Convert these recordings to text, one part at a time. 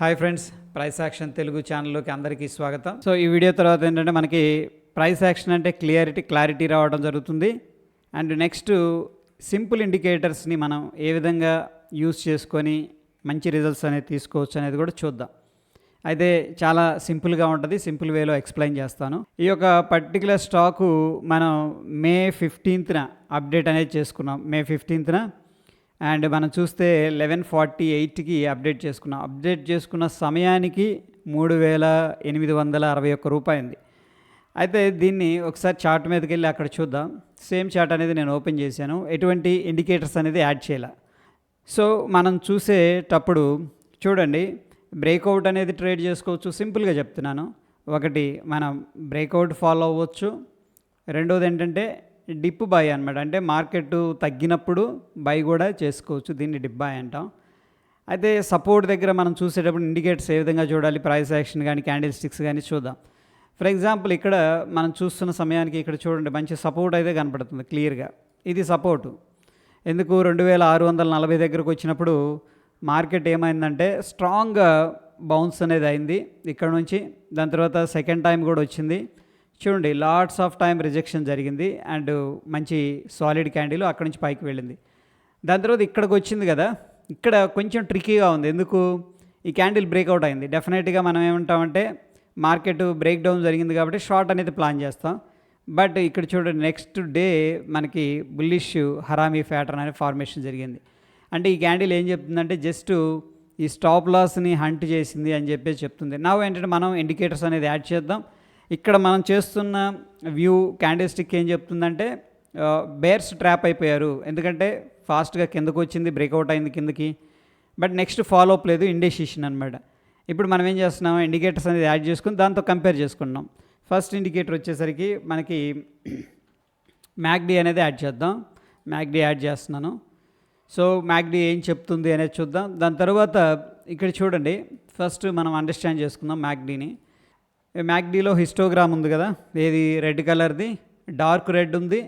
Hi friends price action Telugu ఛానల్లోకి అందరికీ స్వాగతం. సో ఈ వీడియో తర్వాత ఏంటంటే మనకి ప్రైస్ యాక్షన్ అంటే క్లియారిటీ క్లారిటీ రావడం జరుగుతుంది. అండ్ నెక్స్ట్ సింపుల్ ఇండికేటర్స్ని మనం ఏ విధంగా యూస్ చేసుకొని మంచి రిజల్ట్స్ అనేది తీసుకోవచ్చు అనేది కూడా చూద్దాం. అయితే చాలా సింపుల్గా ఉంటుంది సింపుల్ వేలో ఎక్స్ప్లెయిన్ చేస్తాను. ఈ యొక్క పర్టికులర్ స్టాకు మనం మే ఫిఫ్టీన్త్న అప్డేట్ అనేది చేసుకున్నాం. మే ఫిఫ్టీన్త్న అండ్ మనం చూస్తే లెవెన్ ఫార్టీ ఎయిట్కి అప్డేట్ చేసుకున్నాం. అప్డేట్ చేసుకున్న సమయానికి మూడు వేల ఎనిమిది వందల అరవై ఒక్క రూపాయింది. అయితే దీన్ని ఒకసారి చార్ట్ మీదకి వెళ్ళి అక్కడ చూద్దాం. సేమ్ చార్ట్ అనేది నేను ఓపెన్ చేశాను. ఎటువంటి ఇండికేటర్స్ అనేది యాడ్ చేయాల. సో మనం చూసేటప్పుడు చూడండి బ్రేక్అవుట్ అనేది ట్రేడ్ చేసుకోవచ్చు. సింపుల్గా చెప్తున్నాను. ఒకటి మనం బ్రేక్అవుట్ ఫాలో అవ్వచ్చు. రెండోది ఏంటంటే డిప్ బై అనమాట అంటే మార్కెట్ తగ్గినప్పుడు బై కూడా చేసుకోవచ్చు. దీన్ని డిప్ బాయ్ అంటాం. అయితే సపోర్ట్ దగ్గర మనం చూసేటప్పుడు ఇండికేటర్స్ ఏ విధంగా చూడాలి? ప్రైస్ యాక్షన్ కానీ క్యాండిల్ స్టిక్స్ కానీ చూద్దాం. ఫర్ ఎగ్జాంపుల్ ఇక్కడ మనం చూస్తున్న సమయానికి ఇక్కడ చూడండి మంచి సపోర్ట్ అయితే కనపడుతుంది క్లియర్గా. ఇది సపోర్టు. ఎందుకు? రెండు వేల ఆరు వందల నలభై దగ్గరకు వచ్చినప్పుడు మార్కెట్ ఏమైందంటే స్ట్రాంగ్గా బౌన్స్ అనేది అయింది. ఇక్కడ నుంచి దాని తర్వాత సెకండ్ టైం కూడా వచ్చింది. చూడండి లాట్స్ ఆఫ్ టైం రిజెక్షన్ జరిగింది అండ్ మంచి సాలిడ్ క్యాండిల్ అక్కడి నుంచి పైకి వెళ్ళింది. దాని తర్వాత ఇక్కడికి వచ్చింది కదా ఇక్కడ కొంచెం ట్రిక్కీగా ఉంది. ఎందుకు? ఈ క్యాండిల్ బ్రేక్అవుట్ అయింది. డెఫినెట్గా మనం ఏమంటామంటే మార్కెట్ బ్రేక్ డౌన్ జరిగింది కాబట్టి షార్ట్ అనేది ప్లాన్ చేస్తాం. బట్ ఇక్కడ చూడండి నెక్స్ట్ డే మనకి బుల్లిష్ హరామీ ఫ్యాటర్న్ అనే ఫార్మేషన్ జరిగింది. అంటే ఈ క్యాండిల్ ఏం చెప్తుందంటే జస్ట్ ఈ స్టాప్ లాస్ని హంట్ చేసింది అని చెప్పేసి చెప్తుంది. నా ఏంటంటే మనం ఇండికేటర్స్ అనేది యాడ్ చేద్దాం. ఇక్కడ మనం చేస్తున్న వ్యూ క్యాండిల్ స్టిక్ ఏం చెప్తుందంటే బేర్స్ ట్రాప్ అయిపోయారు. ఎందుకంటే ఫాస్ట్గా కిందకు వచ్చింది బ్రేక్అవుట్ అయింది కిందకి. బట్ నెక్స్ట్ ఫాలో అప్ లేదు ఇండెసిషన్ అనమాట ఇప్పుడు మనం ఏం చేస్తున్నాం ఇండికేటర్స్ అనేది యాడ్ చేసుకుని దాంతో కంపేర్ చేసుకున్నాం. ఫస్ట్ ఇండికేటర్ వచ్చేసరికి మనకి మ్యాగ్డీ అనేది యాడ్ చేద్దాం. మ్యాగ్డీ యాడ్ చేస్తున్నాను. సో మ్యాగ్డీ ఏం చెప్తుంది అనేది చూద్దాం. దాని తర్వాత ఇక్కడ చూడండి ఫస్ట్ మనం అండర్స్టాండ్ చేసుకుందాం మ్యాగ్డీని. మ్యాక్డీలో హిస్టోగ్రామ్ ఉంది కదా ఏది రెడ్ కలర్ది డార్క్ రెడ్ ఉంది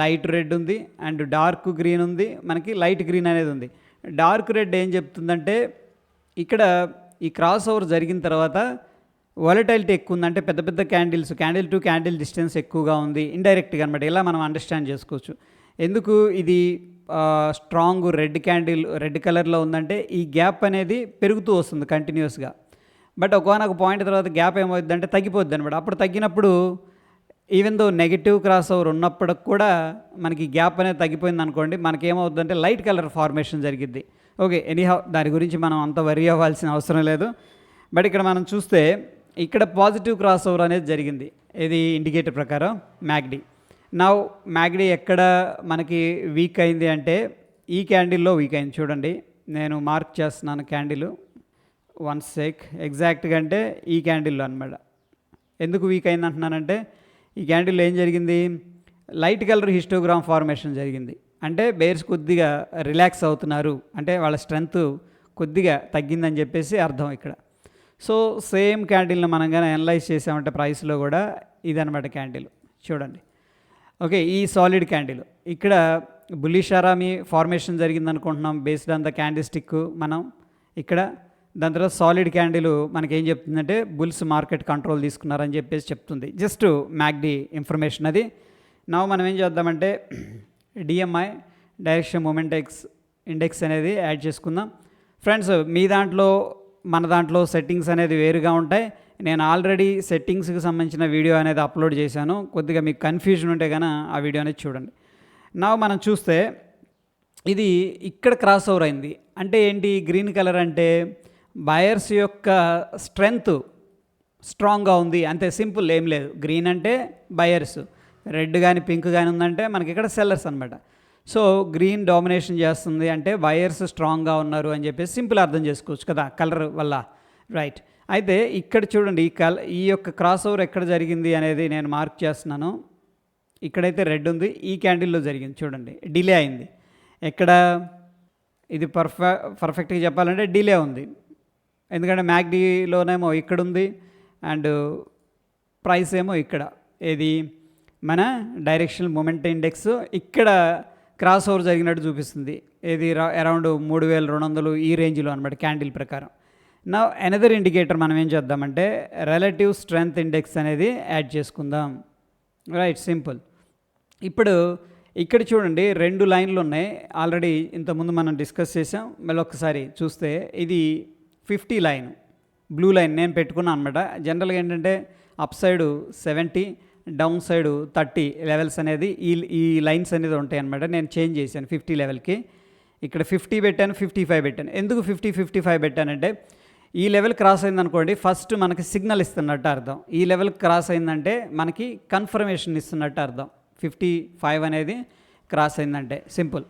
లైట్ రెడ్ ఉంది అండ్ డార్క్ గ్రీన్ ఉంది మనకి లైట్ గ్రీన్ అనేది ఉంది. డార్క్ రెడ్ ఏం చెప్తుందంటే ఇక్కడ ఈ క్రాస్ ఓవర్ జరిగిన తర్వాత వాలటైలిటీ ఎక్కువ ఉంది అంటే పెద్ద పెద్ద candles candle to candle distance ఎక్కువగా ఉంది ఇండైరెక్ట్గా అనమాట ఇలా మనం అండర్స్టాండ్ చేసుకోవచ్చు. ఎందుకు ఇది స్ట్రాంగ్ రెడ్ క్యాండిల్ రెడ్ కలర్లో ఉందంటే ఈ గ్యాప్ అనేది పెరుగుతూ వస్తుంది కంటిన్యూస్గా. బట్ ఒకనొక పాయింట్ తర్వాత గ్యాప్ ఏమవుద్ది అంటే తగ్గిపోద్ది అనమాట అప్పుడు తగ్గినప్పుడు even though negative cross over ఉన్నప్పటికి కూడా మనకి గ్యాప్ అనేది తగ్గిపోయింది అనుకోండి మనకి ఏమవుతుందంటే లైట్ కలర్ ఫార్మేషన్ జరిగిద్ది. ఓకే ఎనీహౌ దాని గురించి మనం అంత వరి అవ్వాల్సిన అవసరం లేదు. బట్ ఇక్కడ మనం చూస్తే ఇక్కడ పాజిటివ్ క్రాస్ ఓవర్ అనేది జరిగింది. ఇది ఇండికేటర్ ప్రకారం మ్యాగ్డీ నా మ్యాగ్డీ ఎక్కడ మనకి వీక్ అయింది అంటే ఈ క్యాండిల్లో వీక్ అయింది. చూడండి నేను మార్క్ చేస్తున్నాను క్యాండిల్ వన్ సెక్ ఎగ్జాక్ట్గా అంటే ఈ క్యాండిల్లో అనమాట ఎందుకు వీక్ అయింది అంటున్నానంటే ఈ క్యాండిల్ ఏం జరిగింది? లైట్ కలర్ హిస్టోగ్రామ్ ఫార్మేషన్ జరిగింది. అంటే బేర్స్ కొద్దిగా రిలాక్స్ అవుతున్నారు. అంటే వాళ్ళ స్ట్రెంగ్త్ కొద్దిగా తగ్గిందని చెప్పేసి అర్థం ఇక్కడ. సో సేమ్ క్యాండిల్ని మనం కానీ అనలైజ్ చేసామంటే ప్రైస్లో కూడా ఇదనమాట క్యాండిల్. చూడండి. ఓకే ఈ సాలిడ్ క్యాండిల్. ఇక్కడ బుల్లిషారామి ఫార్మేషన్ జరిగింది అనుకుంటున్నాం based on the candle stick మనం. ఇక్కడ దాని తర్వాత సాలిడ్ క్యాండిల్ మనకి ఏం చెప్తుందంటే బుల్స్ మార్కెట్ కంట్రోల్ తీసుకున్నారని చెప్పేసి చెప్తుంది. జస్ట్ మ్యాగ్డీ ఇన్ఫర్మేషన్ అది. నా మనం ఏం చేద్దామంటే డిఎంఐ డైరెక్షన్ మూమెంటెక్స్ ఇండెక్స్ అనేది యాడ్ చేసుకుందాం. ఫ్రెండ్స్ మీ దాంట్లో మన దాంట్లో సెట్టింగ్స్ అనేది వేరుగా ఉంటాయి. నేను ఆల్రెడీ సెట్టింగ్స్కి సంబంధించిన వీడియో అనేది అప్లోడ్ చేశాను. కొద్దిగా మీకు కన్ఫ్యూజన్ ఉంటే కనుక ఆ వీడియో అనేది చూడండి. నా మనం చూస్తే ఇది ఇక్కడ క్రాస్ ఓవర్ అయింది. అంటే ఏంటి? గ్రీన్ కలర్ అంటే బయర్స్ యొక్క స్ట్రెంగ్త్ స్ట్రాంగ్గా ఉంది అంతే సింపుల్ ఏం లేదు. గ్రీన్ అంటే బయర్స్ రెడ్ కానీ పింక్ కానీ ఉందంటే మనకి ఇక్కడ సెల్లర్స్ అనమాట సో గ్రీన్ డామినేషన్ చేస్తుంది అంటే బయర్స్ స్ట్రాంగ్గా ఉన్నారు అని చెప్పేసి సింపుల్ అర్థం చేసుకోవచ్చు కదా కలర్ వల్ల. రైట్. అయితే ఇక్కడ చూడండి ఈ కల ఈ యొక్క క్రాస్ ఓవర్ ఎక్కడ జరిగింది అనేది నేను మార్క్ చేస్తున్నాను. ఇక్కడైతే రెడ్ ఉంది ఈ క్యాండిల్లో జరిగింది చూడండి డిలే అయింది. ఎక్కడ? ఇది పర్ఫె పర్ఫెక్ట్గా చెప్పాలంటే డిలే ఉంది. ఎందుకంటే మ్యాక్డీలోనేమో ఇక్కడ ఉంది అండ్ ప్రైస్ ఏమో ఇక్కడ. ఏది? మన డైరెక్షనల్ మూమెంట్ ఇండెక్స్ ఇక్కడ క్రాస్ ఓవర్ జరిగినట్టు చూపిస్తుంది. ఏది? అరౌండ్ మూడు వేల రెండు వందలు ఈ రేంజ్లో అనమాట క్యాండిల్ ప్రకారం. నా ఎనదర్ ఇండికేటర్ మనం ఏం చేద్దామంటే రిలేటివ్ స్ట్రెంగ్త్ ఇండెక్స్ అనేది యాడ్ చేసుకుందాం. రైట్ సింపుల్ ఇప్పుడు ఇక్కడ చూడండి రెండు లైన్లు ఉన్నాయి. ఆల్రెడీ ఇంతకుముందు మనం డిస్కస్ చేసాం. మళ్ళీ ఒకసారి చూస్తే ఇది ఫిఫ్టీ లైన్ బ్లూ లైన్ నేను పెట్టుకున్నాను అనమాట జనరల్గా ఏంటంటే up side seventy down side thirty levels అనేది ఈ ఈ లైన్స్ అనేది ఉంటాయి అనమాట నేను చేంజ్ చేశాను ఫిఫ్టీ లెవెల్కి ఇక్కడ ఫిఫ్టీ పెట్టాను ఫిఫ్టీ ఫైవ్ పెట్టాను. ఎందుకు ఫిఫ్టీ ఫిఫ్టీ ఫైవ్ పెట్టానంటే ఈ లెవెల్ క్రాస్ అయిందనుకోండి ఫస్ట్ మనకి సిగ్నల్ ఇస్తున్నట్టు అర్థం. ఈ లెవెల్ క్రాస్ అయిందంటే మనకి కన్ఫర్మేషన్ ఇస్తున్నట్టు అర్థం. ఫిఫ్టీ ఫైవ్ అనేది క్రాస్ అయిందంటే సింపుల్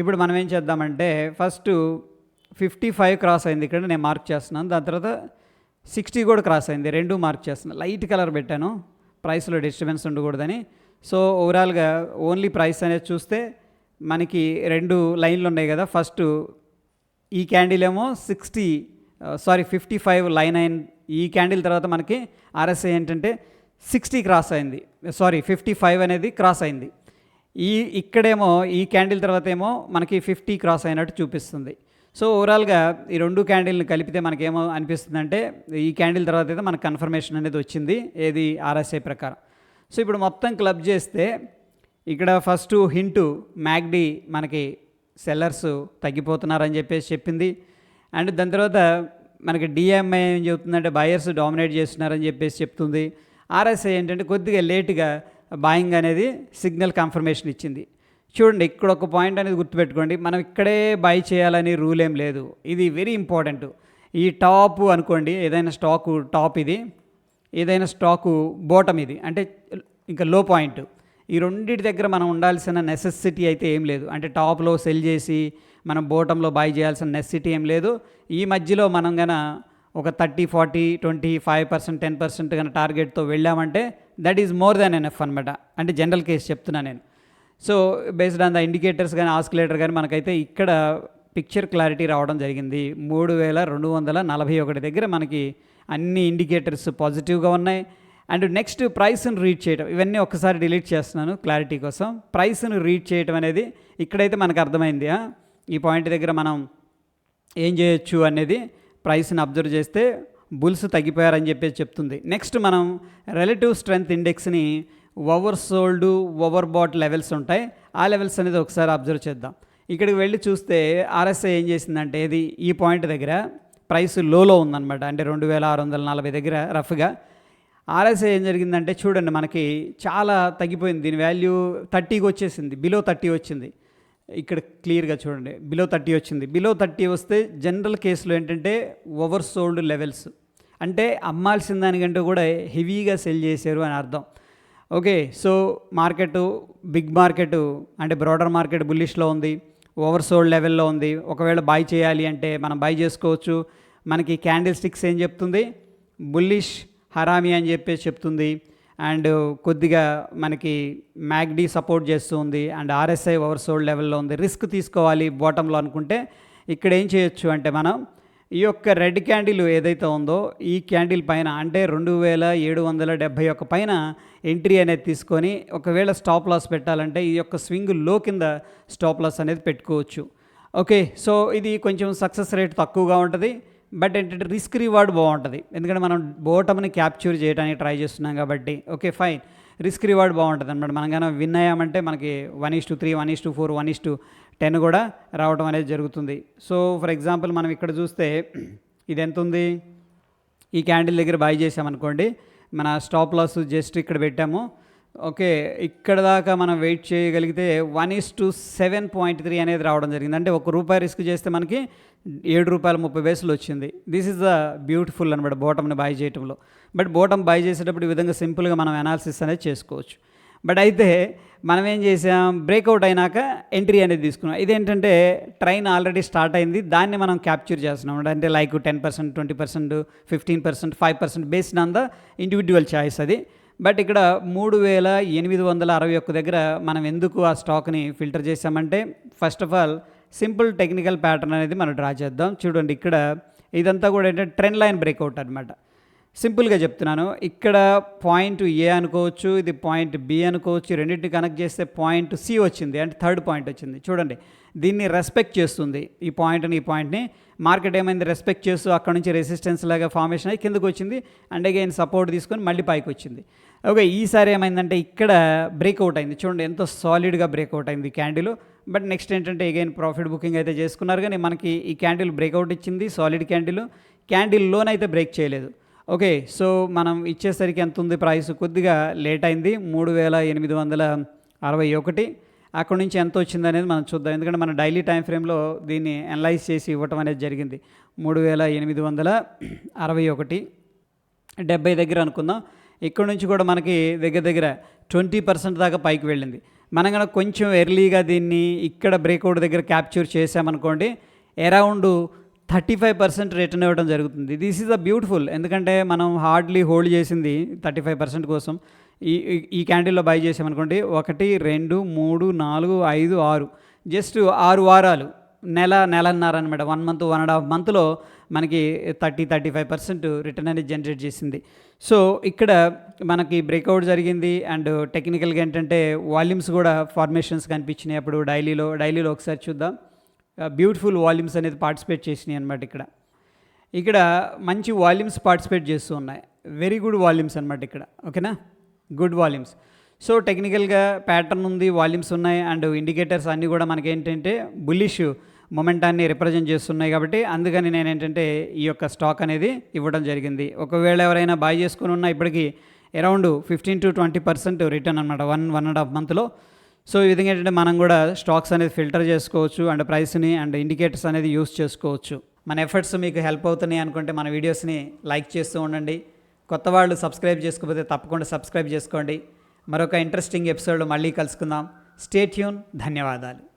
ఇప్పుడు మనం ఏం చేద్దామంటే ఫస్ట్ ఫిఫ్టీ ఫైవ్ క్రాస్ అయింది ఇక్కడ నేను మార్క్ చేస్తున్నాను. దాని తర్వాత సిక్స్టీ కూడా క్రాస్ అయింది రెండు మార్క్ చేస్తున్నాను. లైట్ కలర్ పెట్టాను ప్రైస్లో డిస్టర్బెన్స్ ఉండకూడదని. సో ఓవరాల్గా ఓన్లీ ప్రైస్ అనేది చూస్తే మనకి రెండు లైన్లు ఉన్నాయి కదా ఫస్ట్ ఈ క్యాండిల్ ఏమో sixty sorry fifty five line అయిన ఈ క్యాండిల్ తర్వాత మనకి ఆర్ఎస్ఐ ఏంటంటే సిక్స్టీ క్రాస్ అయింది సారీ ఫిఫ్టీ ఫైవ్ అనేది క్రాస్ అయింది. ఈ ఇక్కడేమో ఈ క్యాండిల్ తర్వాత ఏమో మనకి ఫిఫ్టీ క్రాస్ అయినట్టు చూపిస్తుంది. సో ఓవరాల్గా ఈ రెండు క్యాండిల్ని కలిపితే మనకేమో అనిపిస్తుంది అంటే ఈ క్యాండిల్ తర్వాత అయితే మనకు కన్ఫర్మేషన్ అనేది వచ్చింది ఏది ఆర్ఎస్ఐ ప్రకారం. సో ఇప్పుడు మొత్తం క్లబ్ చేస్తే ఇక్కడ ఫస్ట్ హింటు మ్యాగ్డీ మనకి సెల్లర్స్ తగ్గిపోతున్నారని చెప్పేసి చెప్పింది. అండ్ దాని తర్వాత మనకి డిఎంఐ ఏం చెబుతుందంటే బయర్స్ డామినేట్ చేస్తున్నారని చెప్పేసి చెప్తుంది. ఆర్ఎస్ఐ ఏంటంటే కొద్దిగా లేట్గా బాయింగ్ అనేది సిగ్నల్ కన్ఫర్మేషన్ ఇచ్చింది. చూడండి ఇక్కడ ఒక పాయింట్ అనేది గుర్తుపెట్టుకోండి. మనం ఇక్కడే బై చేయాలని రూల్ ఏం లేదు. ఇది వెరీ ఇంపార్టెంట్ ఈ టాప్ అనుకోండి ఏదైనా స్టాకు టాప్ ఇది. ఏదైనా స్టాకు బోటం ఇది. అంటే ఇంకా లో పాయింట్ ఈ రెండింటి దగ్గర మనం ఉండాల్సిన నెసెసిటీ అయితే ఏం లేదు. అంటే టాప్లో సెల్ చేసి మనం బోటంలో బై చేయాల్సిన నెసెసిటీ ఏం లేదు. ఈ మధ్యలో మనం గన ఒక thirty forty twenty five percent ten percent కన్నా టార్గెట్తో వెళ్ళామంటే that is more than enough అనమాట అంటే జనరల్ కేసు చెప్తున్నా నేను. So based on the indicators కానీ ఆస్కులేటర్ కానీ మనకైతే ఇక్కడ పిక్చర్ క్లారిటీ రావడం జరిగింది. మూడు వేల రెండు వందల నలభై ఒకటి దగ్గర మనకి అన్ని ఇండికేటర్స్ పాజిటివ్గా ఉన్నాయి. అండ్ నెక్స్ట్ ప్రైస్ను రీడ్ చేయడం ఇవన్నీ ఒక్కసారి డిలీట్ చేస్తున్నాను క్లారిటీ కోసం. ప్రైస్ను రీడ్ చేయడం అనేది ఇక్కడైతే మనకు అర్థమైంది ఆ? ఈ పాయింట్ దగ్గర మనం ఏం చేయొచ్చు అనేది ప్రైస్ని అబ్జర్వ్ చేస్తే బుల్స్ తగ్గిపోయారని చెప్పేసి చెప్తుంది. నెక్స్ట్ మనం relative strength ఇండెక్స్ని over sold over bought levels ఉంటాయి. ఆ లెవెల్స్ అనేది ఒకసారి అబ్జర్వ్ చేద్దాం. ఇక్కడికి వెళ్ళి చూస్తే ఆర్ఎస్ఐ ఏం చేసిందంటే ఇది ఈ పాయింట్ దగ్గర ప్రైస్ లోలో ఉందన్నమాట. అంటే రెండు వేల ఆరు వందల నలభై దగ్గర రఫ్గా. ఆర్ఎస్ఐ ఏం జరిగిందంటే చూడండి మనకి చాలా తగ్గిపోయింది. దీని వాల్యూ థర్టీకి వచ్చేసింది. బిలో థర్టీ వచ్చింది. ఇక్కడ క్లియర్గా చూడండి. బిలో థర్టీ వచ్చింది. బిలో థర్టీ వస్తే జనరల్ కేసులో ఏంటంటే ఓవర్ సోల్డ్ లెవెల్స్. అంటే అమ్మాల్సిన దానికంటే కూడా హెవీగా సెల్ చేశారు అని అర్థం. Okay so market big market అంటే బ్రాడర్ మార్కెట్ బుల్లిష్లో ఉంది ఓవర్ సోల్డ్ లెవెల్లో ఉంది. ఒకవేళ బై చేయాలి అంటే మనం బై చేసుకోవచ్చు. మనకి క్యాండిల్ స్టిక్స్ ఏం చెప్తుంది? బుల్లిష్ హరామి అని చెప్పేసి చెప్తుంది. అండ్ కొద్దిగా మనకి మ్యాగ్డీ సపోర్ట్ చేస్తుంది. అండ్ ఆర్ఎస్ఐ ఓవర్ సోల్డ్ లెవెల్లో ఉంది. రిస్క్ తీసుకోవాలి బాటంలో అనుకుంటే ఇక్కడ ఏం చేయొచ్చు అంటే మనం ఈ యొక్క రెడ్ క్యాండిల్ ఏదైతే ఉందో ఈ క్యాండిల్ పైన అంటే రెండు వేల ఏడు వందల డెబ్భై ఒక్క పైన ఎంట్రీ అనేది తీసుకొని ఒకవేళ స్టాప్ లాస్ పెట్టాలంటే ఈ యొక్క స్వింగ్లో కింద స్టాప్ లాస్ అనేది పెట్టుకోవచ్చు. ఓకే సో ఇది కొంచెం సక్సెస్ రేట్ తక్కువగా ఉంటుంది బట్ ఏంటంటే రిస్క్ రివార్డ్ బాగుంటుంది. ఎందుకంటే మనం బోటమ్ని క్యాప్చర్ చేయడానికి ట్రై చేస్తున్నాం కాబట్టి ఓకే ఫైన్. రిస్క్ రివార్డ్ బాగుంటుంది అనమాట మనం కానీ విన్ అయ్యామంటే మనకి one is to three one is to four one is to ten కూడా రావడం అనేది జరుగుతుంది. సో ఫర్ ఎగ్జాంపుల్ మనం ఇక్కడ చూస్తే ఇది ఎంత ఉంది? ఈ క్యాండిల్ దగ్గర బై చేసామనుకోండి మన స్టాప్ లాస్ జస్ట్ ఇక్కడ పెట్టాము. ఓకే ఇక్కడ దాకా మనం వెయిట్ చేయగలిగితే one is to seven point three అనేది రావడం జరిగింది. అంటే ఒక రూపాయి రిస్క్ చేస్తే మనకి ఏడు రూపాయల ముప్పై వేసులు వచ్చింది. దిస్ ఇస్ ద బ్యూటిఫుల్ అనమాట బోటమ్ని బై చేయటంలో. బట్ బోటమ్ బై చేసేటప్పుడు ఈ విధంగా సింపుల్గా మనం అనాలిసిస్ అనేది చేసుకోవచ్చు. బట్ అయితే మనం ఏం చేసాం? బ్రేక్అవుట్ అయినాక ఎంట్రీ అనేది తీసుకున్నాం. ఇదేంటంటే ట్రైన్ ఆల్రెడీ స్టార్ట్ అయింది. దాన్ని మనం క్యాప్చర్ చేస్తున్నాం. అంటే like ten percent twenty percent fifteen percent five percent based on the individual choice అది. బట్ ఇక్కడ మూడు వేల ఎనిమిది వందల అరవై ఒక్క దగ్గర మనం ఎందుకు ఆ స్టాక్ని ఫిల్టర్ చేసామంటే first of all simple technical pattern అనేది మనం డ్రా చేద్దాం. చూడండి ఇక్కడ ఇదంతా కూడా ఏంటంటే ట్రెండ్ లైన్ బ్రేక్అవుట్ అనమాట సింపుల్గా చెప్తున్నాను. ఇక్కడ పాయింట్ ఏ అనుకోవచ్చు ఇది పాయింట్ బి అనుకోవచ్చు రెండింటిని కనెక్ట్ చేస్తే పాయింట్ సి వచ్చింది అంటే థర్డ్ పాయింట్ వచ్చింది. చూడండి దీన్ని రెస్పెక్ట్ చేస్తుంది. ఈ పాయింట్ని ఈ పాయింట్ని. మార్కెట్ ఏమైంది? రెస్పెక్ట్ చేస్తూ అక్కడ నుంచి రెసిస్టెన్స్ లాగా ఫార్మేషన్ అయ్యి కిందకు వచ్చింది. అండ్ అగైన్ సపోర్ట్ తీసుకొని మళ్ళీ పైకి వచ్చింది. ఓకే ఈసారి ఏమైందంటే ఇక్కడ బ్రేక్అవుట్ అయింది. చూడండి ఎంతో సాలిడ్గా బ్రేక్అవుట్ అయింది ఈ క్యాండిల్. బట్ నెక్స్ట్ ఏంటంటే అగైన్ ప్రాఫిట్ బుకింగ్ అయితే చేసుకున్నారు. కానీ మనకి ఈ క్యాండిల్ బ్రేక్అవుట్ ఇచ్చింది సాలిడ్ క్యాండిల్. క్యాండిల్ లోనైతే బ్రేక్ చేయలేదు. ఓకే సో మనం ఇచ్చేసరికి ఎంత ఉంది ప్రైస్? కొద్దిగా లేట్ అయింది మూడు వేల ఎనిమిది వందల అరవై ఒకటి. అక్కడ నుంచి ఎంత వచ్చింది అనేది మనం చూద్దాం. ఎందుకంటే మన డైలీ టైం ఫ్రేమ్లో దీన్ని అనలైజ్ చేసి ఇవ్వటం అనేది జరిగింది. మూడు వేల ఎనిమిది వందల అరవై ఒకటి. డెబ్బై దగ్గర అనుకుందాం. ఇక్కడ నుంచి కూడా మనకి దగ్గర దగ్గర ట్వంటీ పర్సెంట్ దాకా పైకి వెళ్ళింది. మనం కనుక కొంచెం ఎర్లీగా దీన్ని ఇక్కడ బ్రేక్అవుట్ దగ్గర క్యాప్చర్ చేసామనుకోండి around thirty five percent return ఇవ్వడం జరుగుతుంది. దిస్ ఈజ్ అ బ్యూటిఫుల్ ఎందుకంటే మనం హార్డ్లీ హోల్డ్ చేసింది థర్టీ ఫైవ్ పర్సెంట్ కోసం. ఈ ఈ- క్యాండిల్లో బై చేసామనుకోండి ఒకటి రెండు మూడు నాలుగు ఐదు ఆరు. జస్ట్ ఆరు వారాలు. నెల నెలన్నర అనమాట one month one and half మంత్లో మనకి thirty thirty five percent return అనేది జనరేట్ చేసింది. సో ఇక్కడ మనకి బ్రేక్అవుట్ జరిగింది అండ్ టెక్నికల్గా ఏంటంటే వాల్యూమ్స్ కూడా ఫార్మేషన్స్ కనిపించినాయి అప్పుడు డైలీలో. డైలీలో ఒకసారి చూద్దాం. బ్యూటిఫుల్ వాల్యూమ్స్ అనేది పార్టిసిపేట్ చేసినాయి అనమాట ఇక్కడ. ఇక్కడ మంచి వాల్యూమ్స్ పార్టిసిపేట్ చేస్తూ ఉన్నాయి. వెరీ గుడ్ వాల్యూమ్స్ అనమాట ఇక్కడ. ఓకేనా గుడ్ వాల్యూమ్స్ సో టెక్నికల్గా ప్యాటర్న్ ఉంది వాల్యూమ్స్ ఉన్నాయి అండ్ ఇండికేటర్స్ అన్నీ కూడా మనకి ఏంటంటే బుల్లిష్ మొమెంటాన్ని రిప్రజెంట్ చేస్తున్నాయి కాబట్టి అందుకని నేను ఏంటంటే ఈ యొక్క స్టాక్ అనేది ఇవ్వడం జరిగింది. ఒకవేళ ఎవరైనా బాయ్ చేసుకుని ఉన్నా ఇప్పటికీ around fifteen to twenty percent return అనమాట వన్ వన్ అండ్ హాఫ్ మంత్లో సో ఈ విధంగా ఏంటంటే మనం కూడా స్టాక్స్ అనేది ఫిల్టర్ చేసుకోవచ్చు అండ్ ప్రైస్ని అండ్ ఇండికేటర్స్ అనేది యూస్ చేసుకోవచ్చు. మన ఎఫర్ట్స్ మీకు హెల్ప్ అవుతున్నాయి అనుకుంటే మన వీడియోస్ని లైక్ చేస్తూ ఉండండి. కొత్త వాళ్ళు సబ్స్క్రైబ్ చేసుకోకపోతే తప్పకుండా సబ్స్క్రైబ్ చేసుకోండి. మరొక ఇంట్రెస్టింగ్ ఎపిసోడ్ మళ్ళీ కలుసుకుందాం. స్టేట్యూన్ ధన్యవాదాలు.